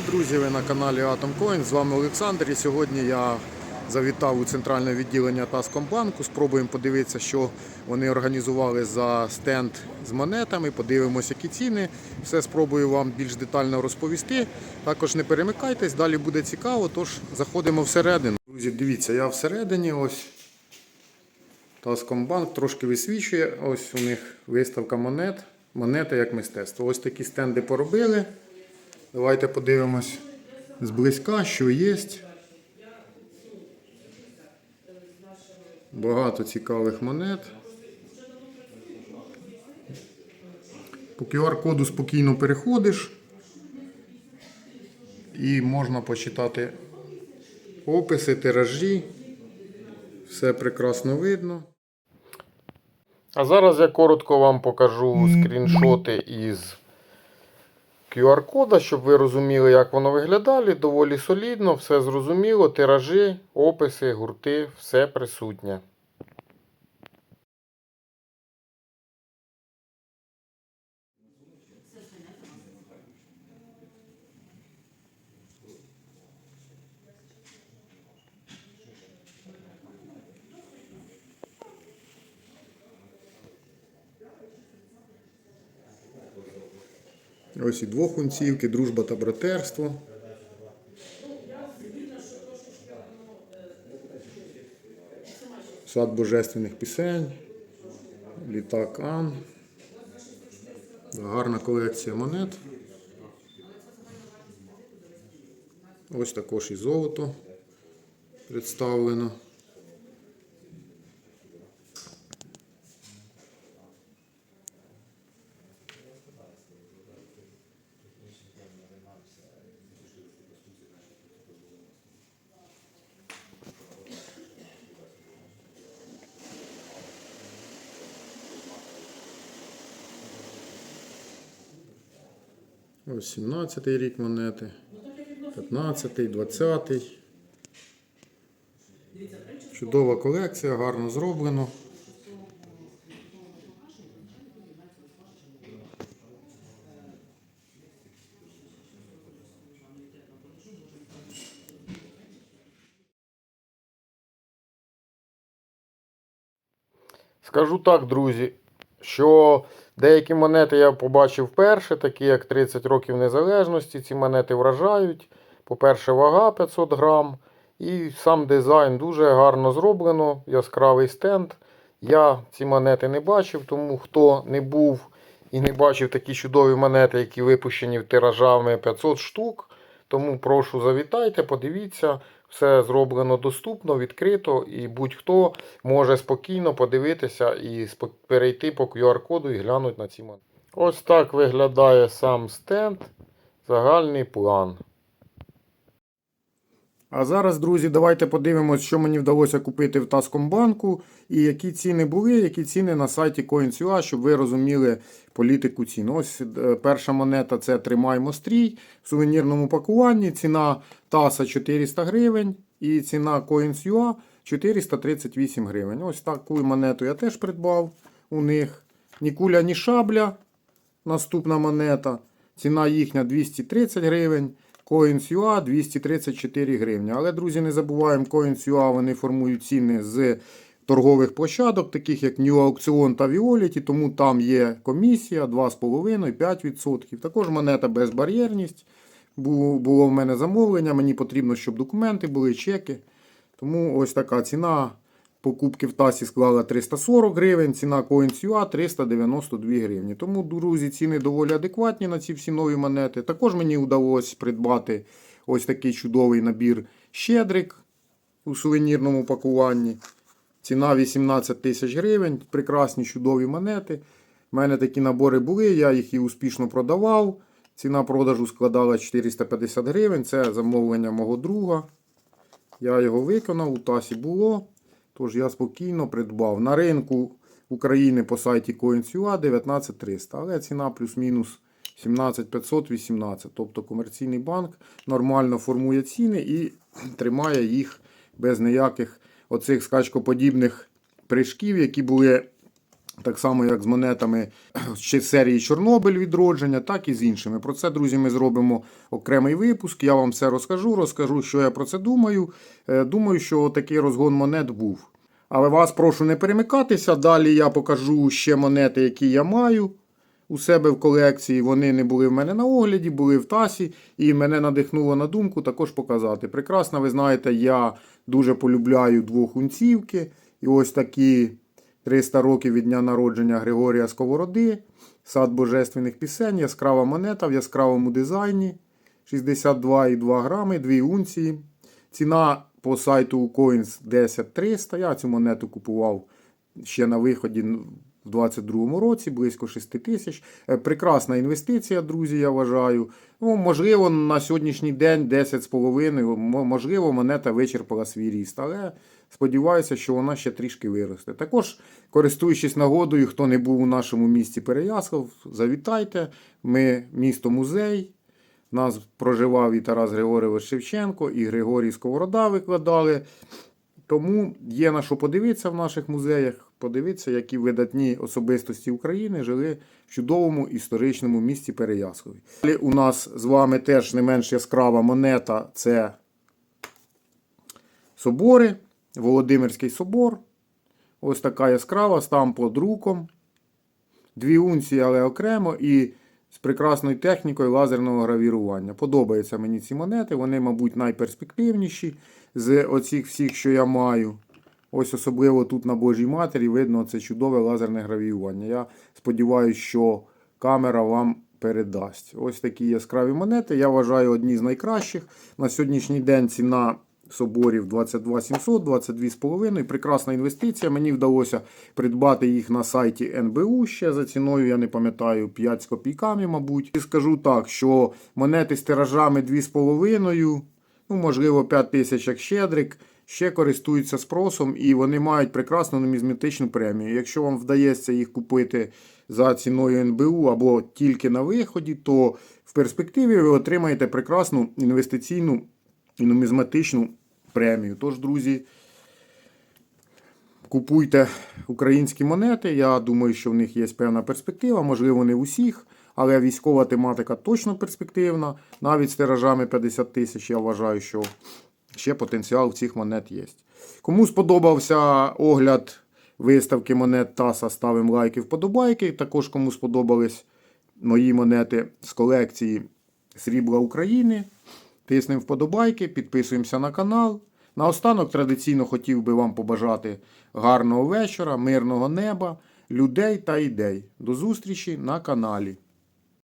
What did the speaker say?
друзі! Ви на каналі Atom Coin. З вами Олександр. І сьогодні я завітав у центральне відділення Таскомбанку. Спробуємо подивитися, що вони організували за стенд з монетами. Подивимося, які ціни. Все спробую вам більш детально розповісти. Також не перемикайтесь, далі буде цікаво. Тож заходимо всередину. Друзі, дивіться, я всередині. Ось Таскомбанк трошки висвічує. Ось у них виставка монет. Монети як мистецтво. Ось такі стенди поробили. Давайте подивимось зблизька, що є. Багато цікавих монет. По QR-коду спокійно переходиш і можна почитати описи, тиражі. Все прекрасно видно. А зараз я коротко вам покажу скріншоти із QR-кода, щоб ви розуміли, як воно виглядає. Доволі солідно, все зрозуміло, тиражі, описи, гурти, все присутнє. Ось і двохунцівки, дружба та братерство. Сад божественних пісень, літак Ан. Гарна колекція монет. Ось також і золото представлено. Ось 17 рік монети, 15, 20. Чудова колекція, гарно зроблено. Скажу так, друзі, що деякі монети я побачив вперше, такі як 30 років незалежності. Ці монети вражають. По-перше, вага 500 грам. І сам дизайн дуже гарно зроблено, яскравий стенд. Я ці монети не бачив, тому хто не був і не бачив такі чудові монети, які випущені тиражами 500 штук. Тому прошу завітайте, подивіться, все зроблено доступно, відкрито, і будь-хто може спокійно подивитися і перейти по QR-коду і глянути на ці монети. Ось так виглядає сам стенд, загальний план. А зараз, друзі, давайте подивимось, що мені вдалося купити в Таскомбанку і які ціни були, які ціни на сайті Coins.ua, щоб ви розуміли політику цін. Ось е, перша монета це Тримаймо стрій в сувенірному пакуванні. Ціна Таса 400 гривень і ціна Coins.ua 438 гривень. Ось таку монету я теж придбав у них. Ні куля, ні шабля. Наступна монета. Ціна їхня 230 гривень. Coins.ua 234 гривні. Але, друзі, не забуваємо, Coins.ua вони формують ціни з торгових площадок, таких як New Auction та Violet, тому там є комісія 2,5-5%. Також монета безбар'єрність. Було в мене замовлення, мені потрібно, щоб документи були, чеки. Тому ось така ціна покупки в Тасі склала 340 гривень, ціна Coins.ua 392 гривні. Тому, друзі, ціни доволі адекватні на ці всі нові монети. Також мені вдалося придбати ось такий чудовий набір щедрик у сувенірному пакуванні. Ціна 18 тисяч гривень. Прекрасні чудові монети. У мене такі набори були, я їх і успішно продавав. Ціна продажу складала 450 гривень. Це замовлення мого друга. Я його виконав, у Тасі було. Тож я спокійно придбав. На ринку України по сайті Coins.ua 19300, але ціна плюс-мінус 17518. Тобто комерційний банк нормально формує ціни і тримає їх без ніяких оцих скачкоподібних прыжків, які були Так само, як з монетами ще серії Чорнобиль відродження, так і з іншими. Про це, друзі, ми зробимо окремий випуск. Я вам все розкажу, розкажу, що я про це думаю. Е, Думаю, що такий розгон монет був. Але вас прошу не перемикатися. Далі я покажу ще монети, які я маю у себе в колекції. Вони не були в мене на огляді, були в тасі, і мене надихнуло на думку також показати. Прекрасно, ви знаєте, я дуже полюбляю двохунцівки. І ось такі 300 років від дня народження Григорія Сковороди, сад божественних пісень, яскрава монета в яскравому дизайні. 62,2 грами, 2 унції. Ціна по сайту Coins 10300. Я цю монету купував ще на виході в 2022 році, близько 6 тисяч. Е, Прекрасна інвестиція, друзі, я вважаю. Ну, можливо, на сьогоднішній день 10,5, можливо, монета вичерпала свій ріст. Але сподіваюся, що вона ще трішки виросте. Також, користуючись нагодою, хто не був у нашому місті Переяслав, завітайте. Ми місто музей. Нас проживав і Тарас Григорович Шевченко, і Григорій Сковорода викладали. Тому є на що подивитися в наших музеях, подивитися, які видатні особистості України жили в чудовому історичному місті Переяславі. Далі у нас з вами теж не менш яскрава монета це собори, Володимирський собор. Ось така яскрава, з тамплодруком. Дві унції, але окремо, і з прекрасною технікою лазерного гравірування. Подобаються мені ці монети, вони, мабуть, найперспективніші з оцих всіх, що я маю. Ось особливо тут на Божій Матері видно це чудове лазерне гравіювання. Я сподіваюся, що камера вам передасть. Ось такі яскраві монети. Я вважаю одні з найкращих. На сьогоднішній день ціна соборів 22 700, 22,5. Прекрасна інвестиція. Мені вдалося придбати їх на сайті НБУ ще за ціною, я не пам'ятаю, 5 з копійками, мабуть. І скажу так, що монети з тиражами 2,5, ну, можливо, 5 тисяч як щедрик, ще користуються спросом і вони мають прекрасну нумізматичну премію. Якщо вам вдається їх купити за ціною НБУ або тільки на виході, то в перспективі ви отримаєте прекрасну інвестиційну і нумізматичну премію. Тож, друзі, купуйте українські монети. Я думаю, що в них є певна перспектива, можливо, не в усіх, але військова тематика точно перспективна. Навіть з тиражами 50 тисяч я вважаю, що ще потенціал в цих монет є. Кому сподобався огляд виставки монет ТАСА, ставимо лайки, вподобайки. Також кому сподобались мої монети з колекції Срібла України. Тиснемо вподобайки, підписуємося на канал. Наостанок традиційно хотів би вам побажати гарного вечора, мирного неба, людей та ідей. До зустрічі на каналі.